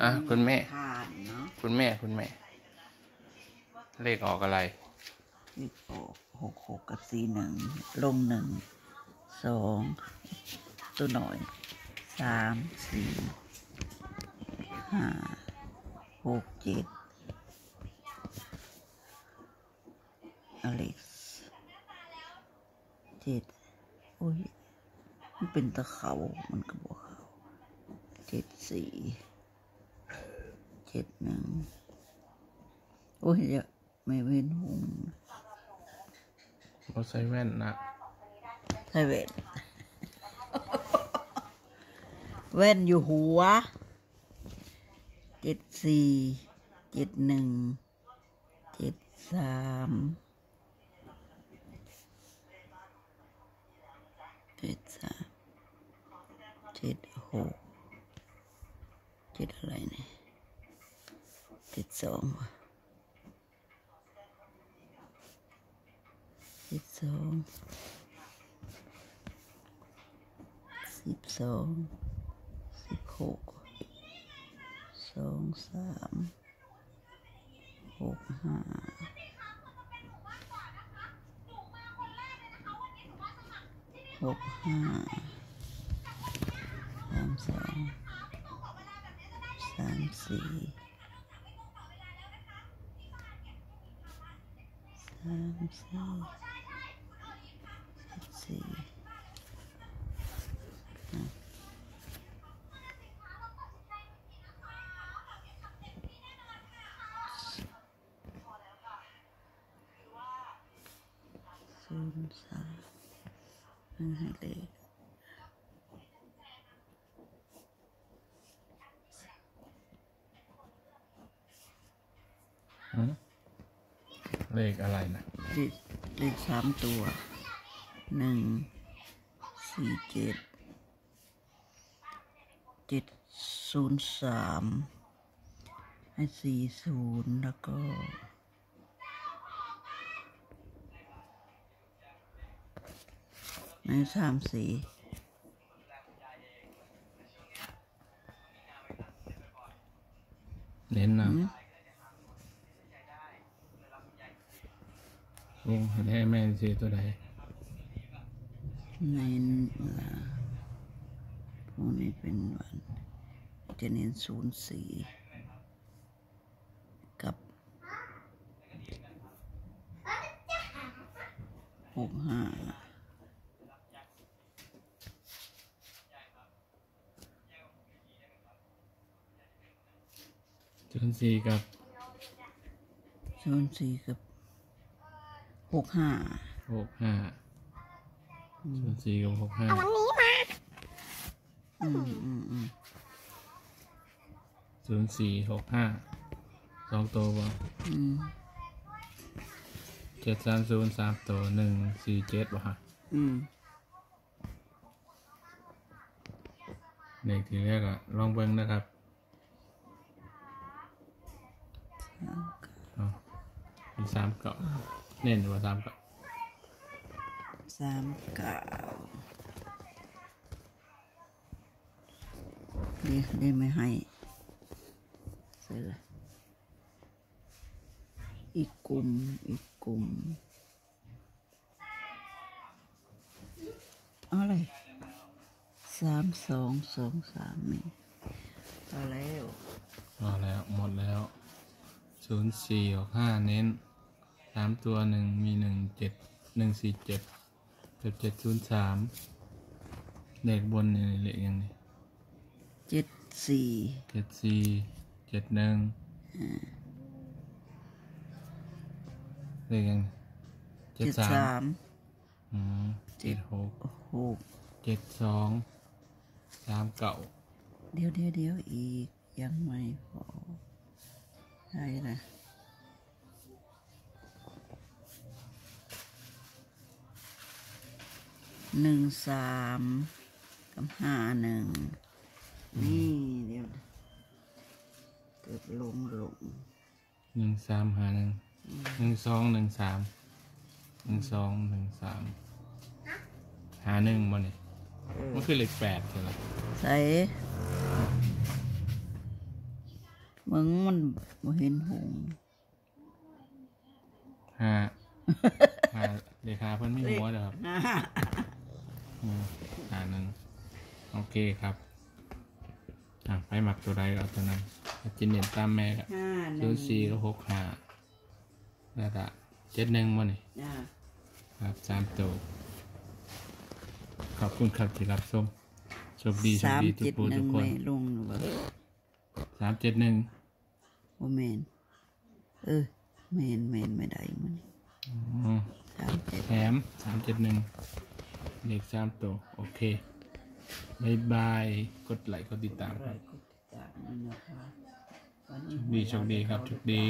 อะคุณแม่ ผ่านเนาะคุณแม่คุณแม่ เลขออกอะไรเลขออกหกหกกับสี่หนึ่งลงหนึ่งสองตัวหน่อยสามสี่ห้าหกเจ็ดอเล็กซ์เจ็ดโอ้ยมันเป็นตะเขามันก็บอกเขาเจ็ดสี่ เจ็ดหนึ่งโอ้ยเดี๋ยวไม่เว้นหงเราใส่แว่นนะใช่เว้นแว่นอยู่หัวเจ็ดสี่เจ็ดหนึ่งเจ็ดสามเจ็ดสามเจ็ดหกเจ็ดอะไรเนี่ย เจ็ดสองวะเจ็ดสองสิบสองสิบหกสองสามหกห้าหกห้าสามสองสามสี่ สามสี่สิบสี่ศูนย์สามมันให้ เลขอะไรนะเลขเลขสามตัวหนึ่งสี่เจ็ดเจ็ดศูนย์สามให้สี่ศูนย์แล้วก็ในสามสี่ เน้นนะ วงให้แม่ซื้อตัวใดในละพวกนี้เป็นวันจะเน้นศูนย์สี่กับหกห้าศูนย์สี่กับศูนย์สี่กับ หกห้าหกห้าศูนย์สี่กับหกห้าอืมอืมอืมศูนย์สี่หกห้าสองตัวบ่อืมเจ็ดสามศูนย์สามตัวหนึ่งสี่เจ็ดบ่ฮะอืมเลขที่แรกอะลองเบิ้งนะครับเอามีสามเก่า เน้นว่าสามเก่าสามเก้าเดี๋ยวเดี๋ยวไม่ให้เสร็จละอีกกลุ่มอีกกลุ่มเอาอะไรสามสองสองสามนี่เอาแล้วพอแล้วหมดแล้วศูนย์สี่หกห้าเน้น สามตัวหนึ่งมีหนึ่งเจ็ดหนึ่งสี่เจ็ดเจ็ดเจ็ดศูนย์สามเลขบนนี่เลขยังไงเจ็ดสี่เจ็ดสี่เจ็ดหนึ่งเลขยังเจ็ดเจ็ดสาสามมอืมเจ็ดหกหกเจ็ดสองสามเก่าเดี๋ยวเดี๋ยวเดี๋ยวอีกยังไม่พอใช่นะ หนึ่งสามกับห้าหนึ่งนี่เดี๋ยวเกิดลงลงหนึ่งสามหาหนึ่งหนึ่งสองหนึ่งสามหนึ่งสองหนึ่งสามหาหนึ่งมาเนี่ยเออมันคือเลขแปดใช่ไหมใส่มึงมันบ่เห็นหงส์ห้าห้าเลขาเพิ่นไม่หัวเด้อครับ ห้าอืมหาหนึ่งโอเคครับอะไปหมักตัวใดเอาตัวนั้นจินเด่นตามแม่ก็ห้าหศูนึ่นงย์สี่ก็หกห้าแล้วก็เจ็ดหนึ่งมานี่ จ้า ครับสามตัวขอบคุณครับที่รับชมโชคดีโชคสามดีทุกเจ็ดผู้หนึ่ทุงกคนไม่ลงหรือเปล่าสามเจ็ดหนึ่งบ่แมนเออแมนแมนไม่ได้มันอืมสามเจ็ดแถมสามเจ็ดหนึ่ง เลขสามตัวโอเคบายบาย กดไลค์กดติดตามครับกดติดตามนี่นะคะวันนี้ ดีโชคดีครับโชคดี